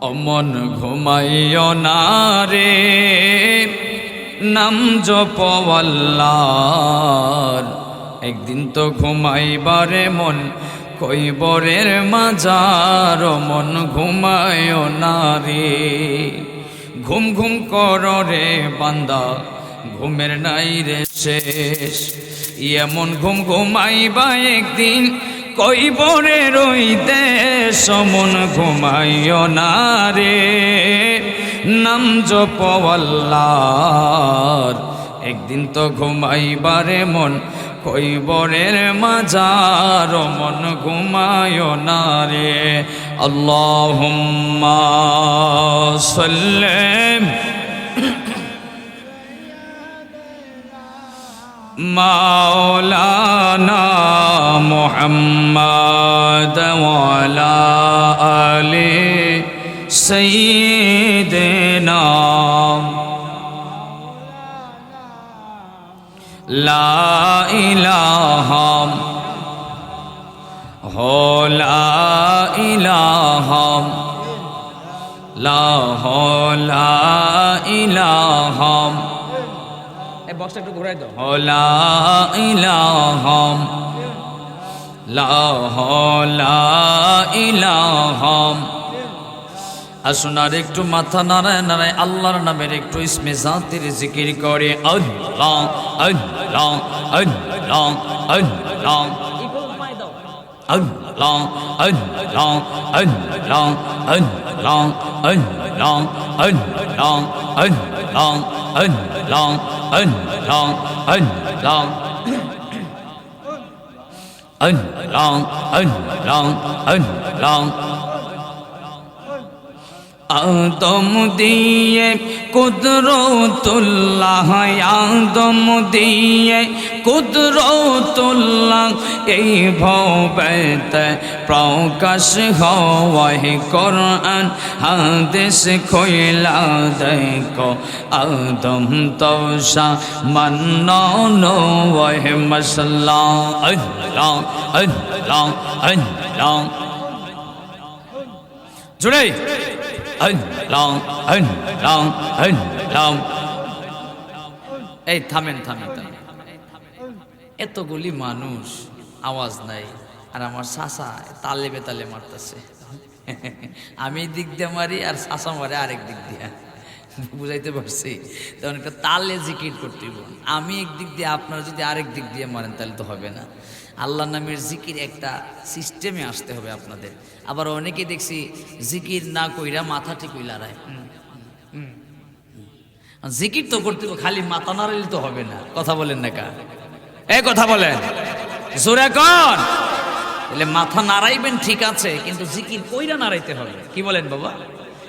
অমন ঘুমাইও না রে। নাম জপওয়াল্লার একদিন তো ঘুমাইবারে মন কৈবরের মাজার। মন ঘুমায়ও না রে। ঘুম ঘুম কর রে বান্দা, ঘুমের নাই রে শেষ। এমন ঘুম ঘুমাইবা একদিন কৈবরে রইতে, সমন ঘুমাইও না রে। নাম জপওয়াল্লার একদিন তো ঘুমাইবারে মন কৈবরের মাজার, মন ঘুমায় না রে। আল্লাহুম্মা সাল্লিম مولانا محمد وعلى آل سيدنا لا إله هو لا إله لا هو لا إله বক্সটা একটু ঘুরাই দাও। লা ইলাহা লা হো লা ইলাহা। আসুন আর একটু মাথা নাড়ায় নাড়ায় আল্লাহর নামের একটু ইসমে জাতির জিকির করে। আল্লাহ আল্লাহ আল্লাহ আল্লাহ আল্লাহ আল্লাহ আল্লাহ আল্লাহ আল্লাহ আল্লাহ আল্লাহ। long, ân long, ân long, ân long. Ân long, ân long, ân long. আদম দিয়ে, কুদরতুল্লাহ আদম দিয়ে, কুদরতুল্লাহ এই ভবেতে প্রকাশ হওয়াই কোরআন, হাদিস খইলা দেখো, আদম তোষা মান্ন নওয়াই মশলা আল্লাহ আল্লাহ আল্লাহ। জুড়ে আল্লাহ আল্লাহ আল্লাহ এই থামেন থামেন থামেন এতগুলি মানুষ আওয়াজ নাই আর আমার শাসা তালে বেতালে মারতেছে আমি দিক দিয়ে মারি আর শাসা মারে আরেক দিক দিয়ে বুঝাইতে পারছি? তখন একটা তালে জিকির করতে। আমি একদিক দিয়ে আপনারা যদি আরেক দিক দিয়ে মারেন তাহলে তো হবে না। আল্লাহ নামের জিকির একটা সিস্টেমে আসতে হবে আপনাদের। আবার অনেকে দেখছি জিকির না কইরা মাথা ঠিক লাড়ায় জিকির তো করতে হবে, খালি মাথা নাড়াইলে তো হবে না। কথা বলেন না কা এই কথা বলেন। জোরে কর তাহলে মাথা নাড়াইবেন ঠিক আছে কিন্তু জিকির কইরা নাড়াইতে হবে। কি বলেন বাবা?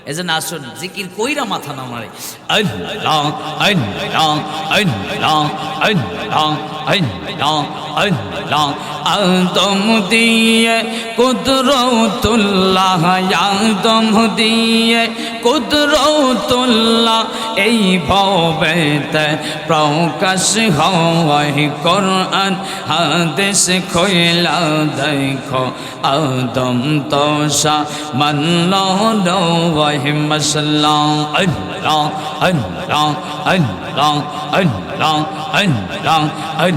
এজন্য আসুন জিকির কইরা মাথা না মারে। আইন লং আইন লং আইন লং আইন লং আল্লাহ আল্লাহ আদম দিয়ে কুদরতুল্লাহ আদম দিয়ে কুদরতুল্লাহ এই ভবেতে প্রকাশ হওয়াই কোরআন হাদিস খইলা দেখো আদম তোষা মানল নওয়াই মশলা আল্লাহ আল্লাহ আল্লাহ আল্লাহ আল্লাহ আল্লাহ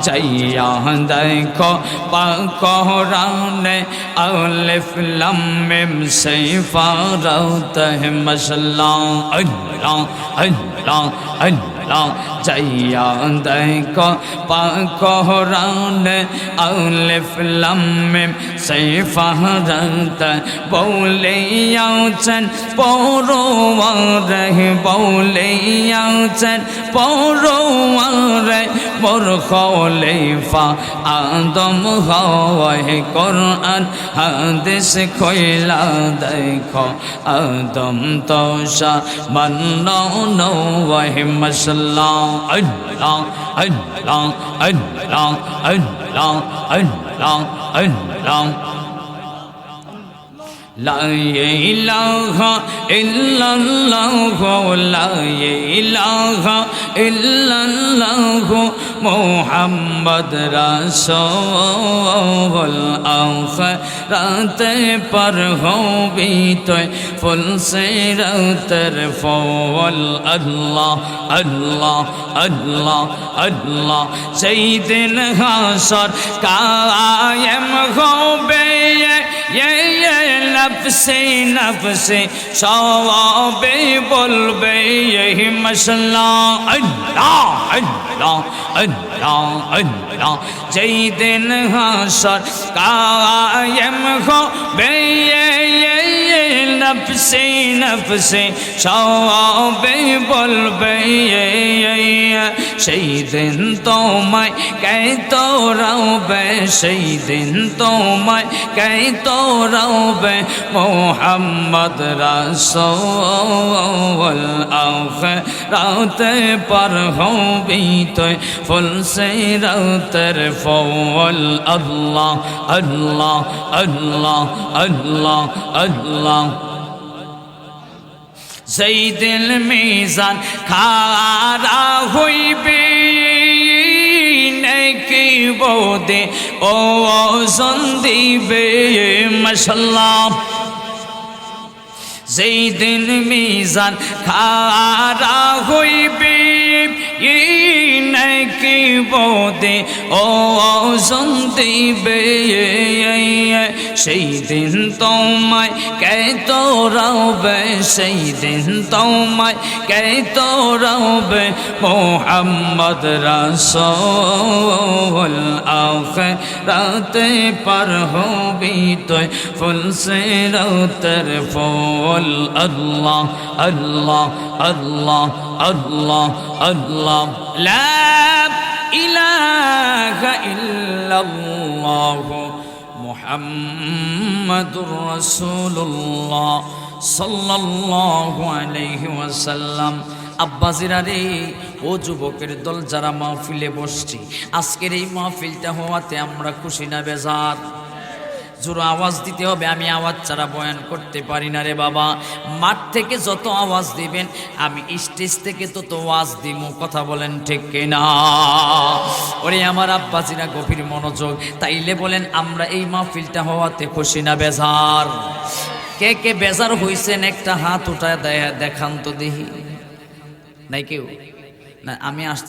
যাইয়া দেখো পাকরানে আলিফ লাম মিম সিফারাত মশলা আল্লাহ আল্লাহ আল্লাহ, যাইয়া দেখো পাকরানে আলিফ লাম মিম সিফারাত বলেয়াছেন পরওয়ারে বলেয়াছেন পরওয়ারে মোর খলিফা আদম হয় কোরআন, হাদিস খইলা দেখো। আদম তোষা মন্ন নওয়াহ মশলা আল্লাহ আল্লাহ আল্লাহ আল্লাহ আল্লাহ আল্লাহ। لا إله إلا الله لا إله إلا الله محمد رسول آخرت پر ہو بھی تو فل سیرت فول اللہ اللہ اللہ اللہ سیدن قائم ہو بے নফসে নফসে সবে বলবে এই মশলা আল্লাহ আল্লাহ আল্লাহ আল্লাহ যেই দিন হাসর কায়েম হবে নফসে নফসে সবে বলবে সেই দিন তোমায় কে তো রবে সেই দিন তোমায় কে তো রবে মোহাম্মদ রাসোল আখ রাতে পর হবি তুই ফুল সে রাতের ফল আল্লাহ আল্লাহ আল্লাহ আল্লাহ আল্লাহ সেই দিল মিজান খারা হইবে, নাকি বোদে ও সন্দিবে মশাল্লা সেই দিন মিজান খারা হইবে নাকি বিপদে অজন দিবে সেই দিন তোমায় কে তোরাবে, সেই দিন তোমায় কে তোরাবে, মোহাম্মদ রাসোল আখে রাতে পার হবি তুই, ফুল সে রাতের ফুল, আল্লাহ আল্লাহ আল্লাহ আল্লাহ আল্লাহ, লা ইলাহা ইল্লাল্লাহ মুহাম্মাদুর রাসূলুল্লাহ সাল্লাল্লাহু আলাইহি ওয়াসাল্লাম। আব্বাজিরা রে, ও যুবকের দল যারা মাহফিলে বসছি, আজকের এই মাহফিলটা হওয়াতে আমরা খুশি না বেজার? জোর আওয়াজ দিতে হবে, আমি আওয়াজ ছাড়া বয়ান করতে পারি না রে বাবা। মাঠ থেকে যত আওয়াজ দিবেন, আমি স্টেজ থেকে তত আওয়াজ দিব, কথা বলেন ঠিক কিনা? ওরে আমার আব্বাজিরা গভীর মনোযোগ, তাইলে বলেন, আমরা এই মাহফিলটা হওয়াতে খুশি না, বেজার? কে কে বেজার হইছেন, একটা হাত উঠায় দেখান তো দেখি। নাই কেউ? না, আমি আস